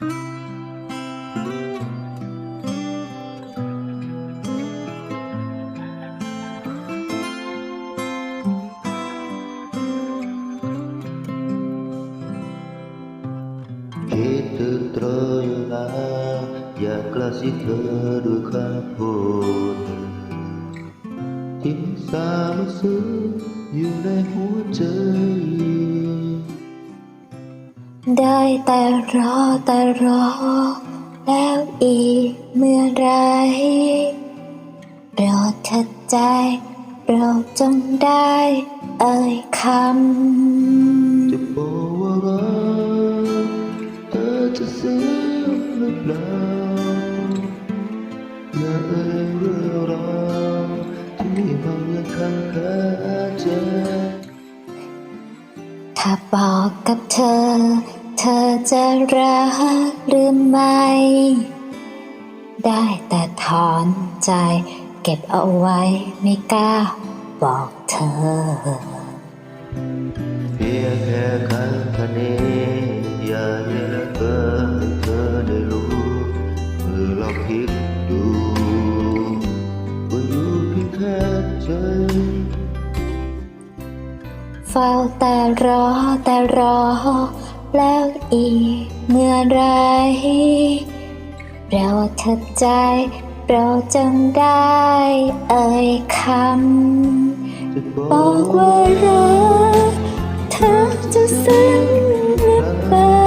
คิดถึงเธออยู่นะ อยากกระซิบเธอด้วยคำพูดที่สามซึ้งอยู่ในหัวใจ ได้แต่รอแต่รอ แล้วอีกเมื่อไรเราเธอใจเราจงได้ เอ่ยคำจะบอกว่ารักเธอจะเสียหรือเปล่าอย่าเอ่ยเรื่องราวที่มันยังค้างคาใจถ้าบอกกับเธอ เธอจะรักหรือไม่ ได้แต่ถอนใจ เก็บเอาไว้ไม่กล้าบอกเธอ เพียงแค่คันคะเนอย่าเยอะเกินเธอได้รู้มือลองคิดดูว่าอยู่เพียงแค่ใจเฝ้าแต่รอแต่รอ แล้วอีกเมื่อไร เราเธอใจ เราจำได้เอ่ยคำบอกว่ารักเธอจะซึ้งหรือเปล่า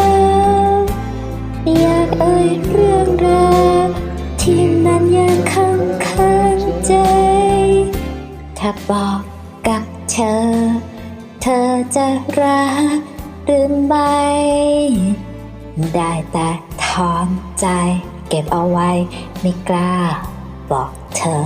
อยากเอ่ยเรื่องราวที่มันยังค้างคาใจ ถ้าบอกกับเธอ เธอจะรัก ลืมไป ได้แต่ถอนใจ เก็บเอาไว้ไม่กล้า บอกเธอ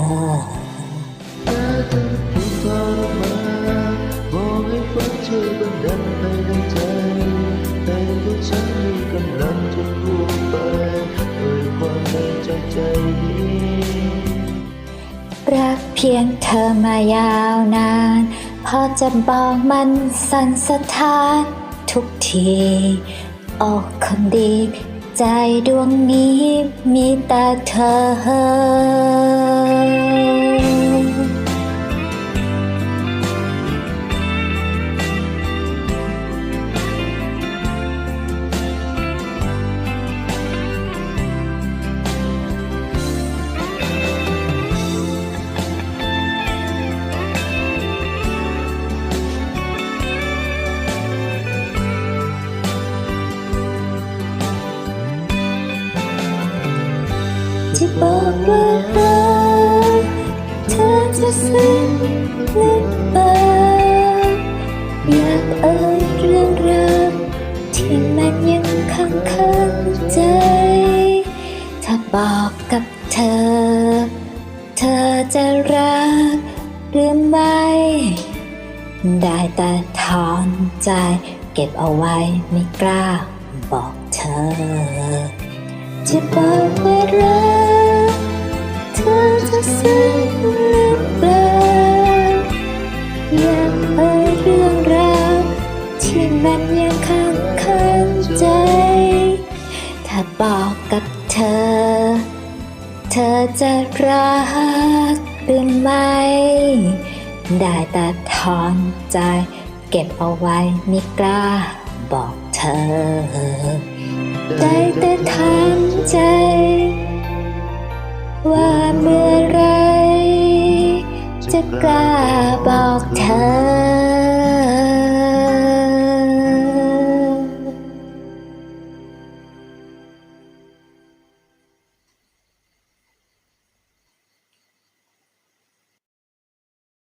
รักเพียงเธอมายาวนาน พอจะบอกมันสั่นสะท้าน ทุกที ออกคนดี ใจดวงนี้มีแต่เธอ ที่บอกว่ารักเธอจะซึ้งหรือเปล่าอยากเอ่ยเรื่องราวที่มันยังค้างคาใจ ถ้าบอกกับเธอ เธอจะรักหรือไม่ ได้แต่ถอนใจ เก็บเอาไว้ไม่กล้าบอกเธอ จะบอกว่ารัก มันยังค้างคาใจ ถ้าบอกกับเธอ เธอจะรักหรือไม่ ได้แต่ถอนใจ เก็บเอาไว้ไม่กล้าบอกเธอ ได้แต่ถามใจ ว่าเมื่อไรจะกล้าบอกเธอ